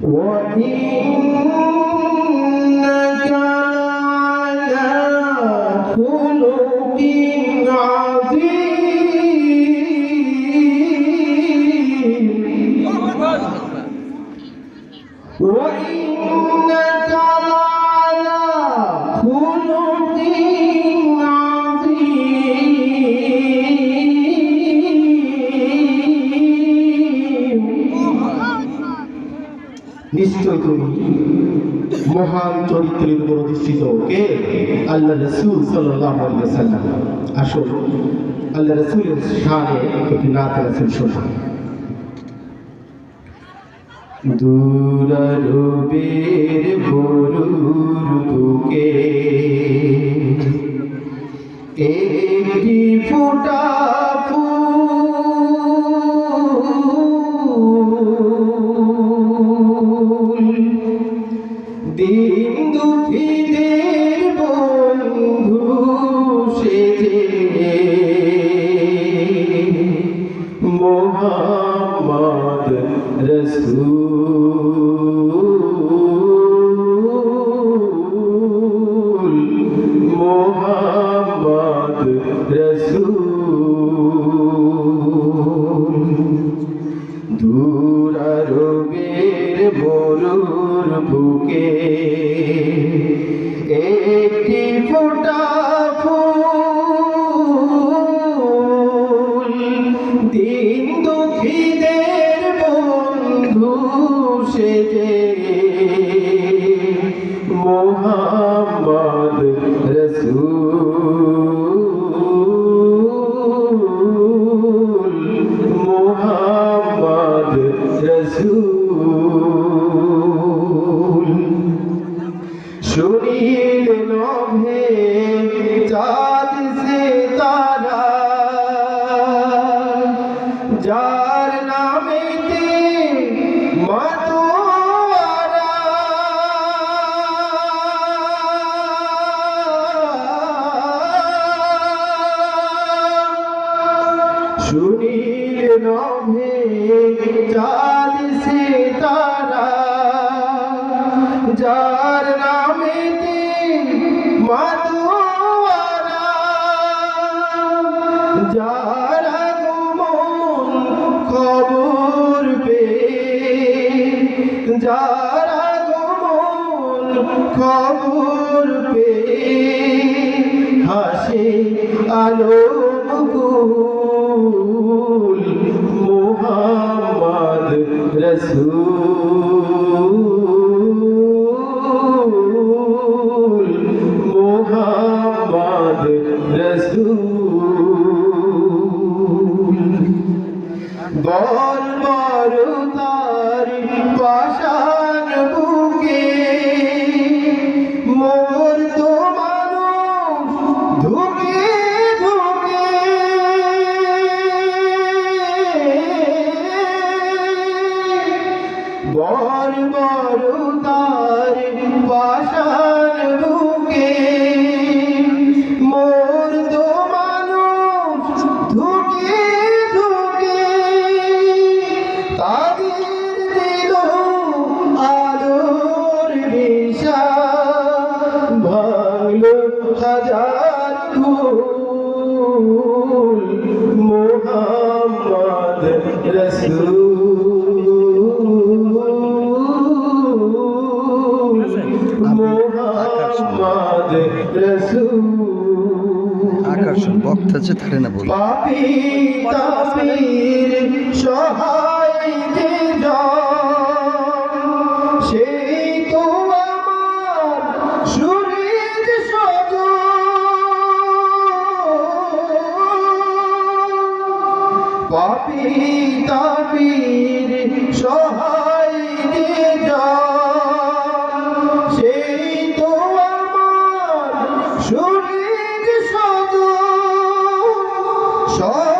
我听 নিশ্চয় তুমি? মহান চরিত্রের উপর অধিষ্ঠিত কে? আল্লাহ রসুল সাল্লাম আসল আল্লাহ রসুলের শানে একটি নাত আছেন শোনা দূরারবের গরুর বুকে একটি ফোটা ফুল দুঃখীদের বন্ধু সেজে মোহাম্মদ রসূল মোহাম্মদ রসূল। দূরারবের মরুর বুকে ফোটা ফুল। দিন দুঃখীদের বন্ধু সেজে। মোহাম্মদ রসূল। মোহাম্মদ রসূল। যার নামেতে মাতোয়ারা। সুনীল নভে চাঁদ খবর পে যারা গোমল খবর পে হাসে আলো মুকুল আকর্ষণ বক্তা যে থাকে না বলি সহায় সুরের